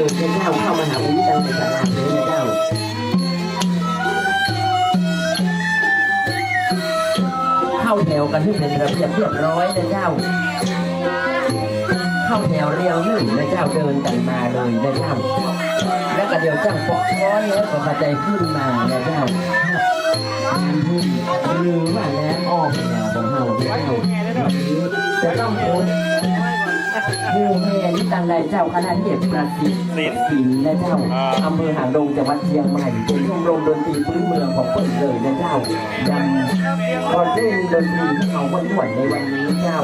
เลยนะเจ้าเข้ามาหาวิตังในศาลาเลยนะเจ้าเข้าแถวกันให้เป็นระเบียบเรียบร้อยนะเจ้า เข้าแถวเรียวหนึ่งนะเจ้าเดินกันมาเลยนะเจ้า แล้วก็เดี๋ยวเจ้าปอกร้อยแล้วก็กระจายขึ้นมานะเจ้าหรือว่าแล้วออมแนวของเฮาเนี่ยเจ้าจะต้องโอนผู้แม่ที่ ตังใดเจ้าคณะเทศประสิทธิ์ศิลป์นะเจ้าอำเภอหางดงจังหวัดเชียงใหม่เป็นชมรมดนตรีพื้นเมืองของเปิดเลยนะเจ้ายังตอนเล่ดนตรีที่เขาวันหวนในวันนี้เจ้า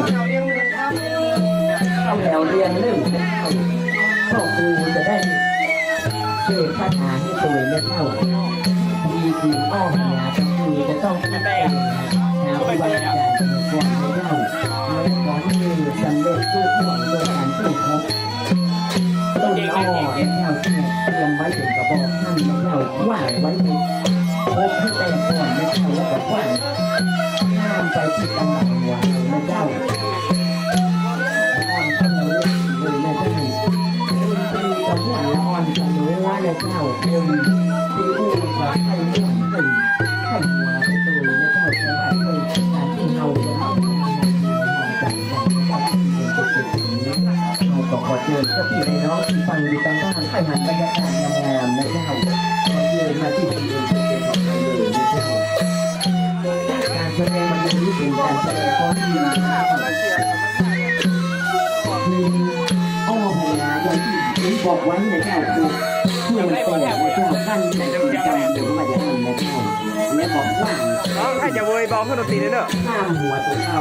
เข้าแถวเรียนหนึ่งพ่อครูจะได้เทศคาถาให้ตัวเองเจ้ามีคืออ้อมหาคือจะต้องคิดเองหาครูบาอาจารย์เป็นนให้เจ้าแล้วขอให้สำเร็จทุก ว่างไว้ในพบให้แต่ก่อนนะเจ้าแล้วก็ว่างข้ามไปที่กำลังหัวนะเจ้าอ่อนเสมอเลยนะเจ้ตีกับหัวละอ่อนเสมอว่านะเจ้าเอ็มตีอูขอให้ม่วนตึงให้หัวให้ตัวนะเจ้าแต่ว่าเคยการที่เราจะต้องมองจับกันว่าที่เป็นจุดนี้เราก็ขอเชิญเจ้าพี่น้องที่ฟังอยู่ทางบ้านให้หันบรรยากาศงามๆนะเจ้า เป็นการแสดงของดีคืออ้อพยาอย่างที่ผมบอกไว้นเจ้าคือเพื่อนแต่นะเจ้าขั้นในกิจกรรมหรือว่าอย่างนั้นนะเจ้และบอกว่าน้องให้จะเวยบอกเพื่อนดนตรีเลยเด้อข้ามหัวตัวเจ้า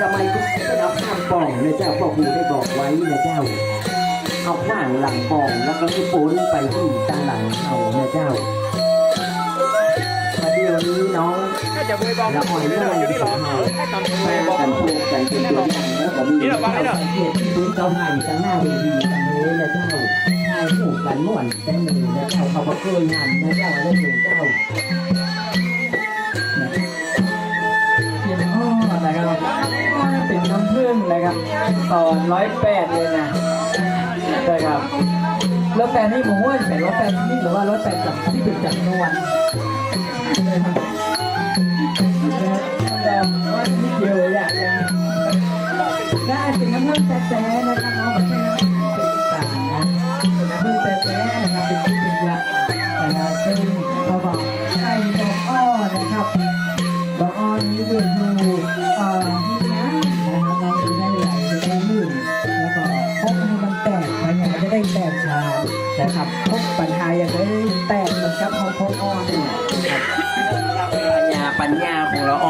สมัยกุ๊กก็เอาข้ามป่องนะเจ้าพ่อครูได้บอกไว้นะเจ้าเอาข้างหลังป่องแล้วก็คือปูนไปที่ตั้งหลังเขานะเจ้า ระเดี๋ยวนี้น้องให้จะเวยบอกละอ่อยเพื่อนอยู่นี่หรอเาให้ตามไปบอกกันพวกกันเป็นตัวอย่างแล้วก็มีเจ้าสังเกตที่พื้นเก้าไห้ตั้งหน้าเวทีตั้งเลยนะเจ้าถ่ายรูปกันม่วนแต่หนึ่งนะเจ้าเขาก็เคยงานนะเจ้าอะหนึ่งเจ้าเห็นอ้อนะครับเป็นน้ำผึ้งนะครับตอนร้อยแปดเลยนะนะครับรถแปดนี่ผมว่าเป็นรถแปดนี่หรือว่ารถแปดจับที่เป็นจำนวนนะครับแต่ว่าที่เดียวเล ได้เป็นน้ำผึ้งแต่แต่นะครับน้องแบบนี้เป็นต่างนะเป็นน้ำผึ้งแต่แต่นะครับ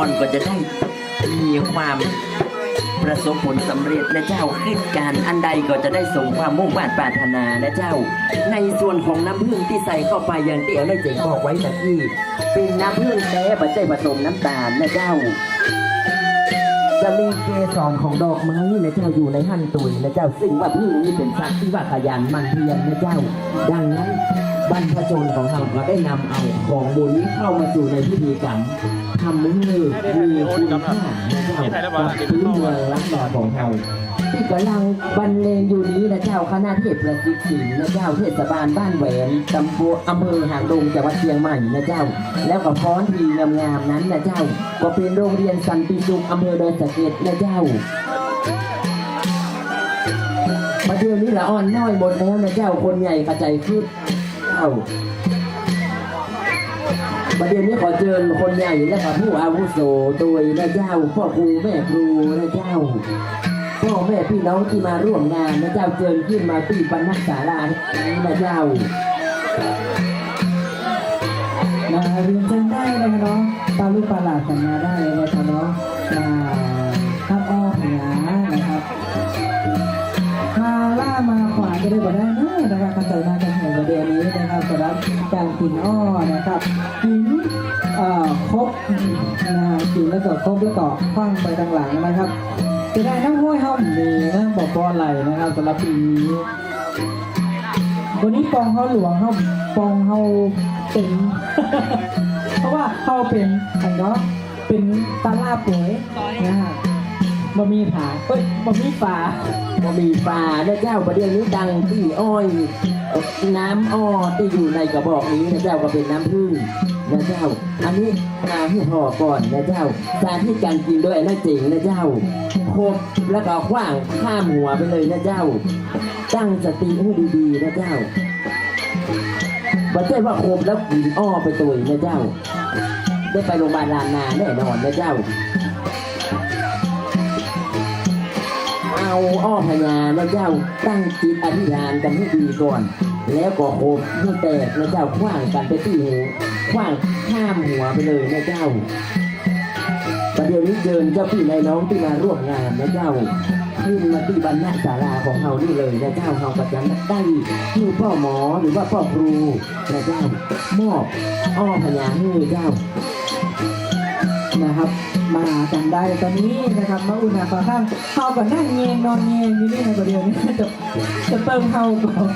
ก่อนก็จะได้มีความประสบผลสำเร็จนะเจ้าขึ้นการอันใดก็จะได้สมความมุ่งมั่นปรารถนานะเจ้า ในส่วนของน้ำผึ้งที่ใส่เข้าไปอย่างที่เอาได้เจ๋งบอกไว้ตะกี้เป็นน้ำผึ้งแท้ปัจจัยผสมน้ำตาลนะเจ้า จะมีเกสรของดอกไม้นะเจ้าอยู่ในหั่นตุยนะเจ้าซึ่งว่าพึ่งนี้เป็นสัตว์ที่ว่าขยันมันเพียรนะเจ้า ดังนั้น บรรพชนของเราก็ได้นำเอาของบุญนี้เข้ามาสู่ในพิธีกรรมทำให้มีคุณค่านะเจ้ากับพื้นเมืองลักษณะของเราที่กำลังบรรเลงอยู่นี้นะเจ้าคณะเทพประสิทธิ์ศิลป์นะเจ้าเทศบาลบ้านแหวนตำบลอำเภอหางดงจังหวัดเชียงใหม่นะเจ้า แล้วก็ฟ้อนทีงามๆนั้นนะเจ้า ก็เป็นโรงเรียนสันติสุขอำเภอดอยสะเก็ดนะเจ้ามาเดี๋ยวนี้ละอ่อนน้อยหมดแล้วนะเจ้าคนใหญ่กระจายขึ้น ประเดี๋ยวนี้ขอเชิญคนใหญ่และก็ผู้อาวุโสโดยนะเจ้าพ่อครูแม่ครูนะเจ้าพ่อแม่พี่น้องที่มาร่วมงานนะเจ้าเชิญขึ้นมาที่บรรณศาลานี้นะเจ้ามาเรียนเชิญได้เลยเนาะปลาลูกปลาหลาดกันมาได้เลยนะเนาะมาข้ามอ้อหานะครับมาล่ามาขวาจะได้บ่ได้เนอะนะครับการใส่หน้ากัน นะครับการกินอ้อนะครับกินครบนะฮะกินแล้วก็ครบแล้วก็คว้างไปทางหลังนะครับ จะได้น้ำห้วยห้อมดีนะบอกบอไหลนะครับสำหรับปีนี้วันนี้ปองเขาหลวงเขาปองเขาเป็นเพราะว่าเขาเป็นอะไรเนาะเป็นตาลาป่วยนะฮะบะมีผาเอ้ยบะมีฝาบ่มีปลานะเจ้าประเดี๋ยวนี้ดังที่อ้อย น้ำอ้อที่อยู่ในกระบอกนี้นะเจ้าก็เป็นน้ำผึ้งนะเจ้า อันนี้มาให้ห่อก่อนนะเจ้าสาธิตการกินด้วยนะเจ๋งนะเจ้าคบแล้วก็ขว้างข้ามหัวไปเลยนะเจ้า ตั้งสติให้ดีๆนะเจ้าไม่ใช่ว่าคบแล้วกินอ้อไปตุยนะเจ้า ได้ไปโรงพยาบาลลานนาแน่นอนนะเจ้า เอาอ้อพญานะเจ้าตั้งจิตอธิษฐานกันให้ดีก่อน แล้วก็โคบให้แตกนะเจ้าคว้างกันไปที่หูคว้างข้ามหัวไปเลยนะเจ้าประเดี๋ยวนี้เชิญเจ้าพี่นายน้องที่มาร่วมงานนะเจ้าขึ้นมาที่บรรณศาลาของเรานี่เลยนะเจ้าเราประจำได้ที่พ่อหมอหรือว่าพ่อครูนะเจ้ามอบอ้อพญาให้เจ้านะครับ มากันได้ตอนนี้นะครับมาอุ่นหนาฝาข้างเข้าก่อนนั่งเงงนอนเงงอยู่นี่ในประเดี๋ยวนี้จะจะเติมเข้าก่อน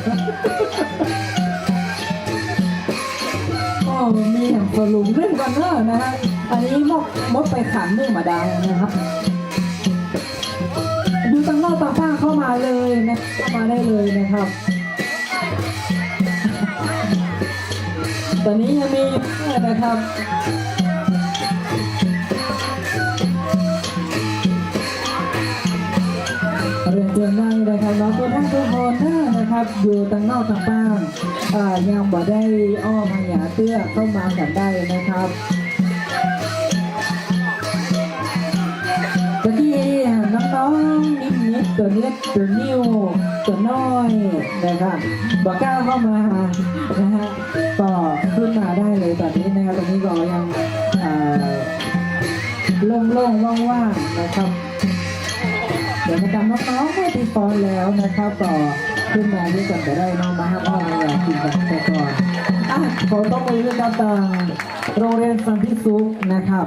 ก็มีอย่งสรุปเรื่องกันเนอะนะฮะอันนี้มดมดไปขันเรื่องมาดาวนะครับดูตั้งนอกตังข้างเข้ามาเลยนะเข้ามาได้เลยนะครับตอนนี้ยังมีอยู่นะครับ เรียนได้นะครับน้องตัวท่านทุกคนนะครับ อยู่ตั้งนอกตั้งบ้านยังบ่ได้อ้อมหยาเตื้อเข้ามากันได้นะครับตะกี้น้องๆนิดนิดๆตัวเล็กตัวนิ้วตัวน้อยนะครับบอกก้าวเข้ามานะฮะก็ขึ้นมาได้เลยตอนนี้นะครับตรงนี้ก็ยังอ่าโล่งๆว่างๆนะครับ เดี๋ยวมาตามน้องๆให้ตีฟอนแล้วนะครับต่อขึ้นมาด้วยกันจะได้น้องมาห้าอ้อมมาอยากกินกันแต่ก่อนอะขอต้องมือด้วยกับทางโรงเรียนสันติสุขนะครับ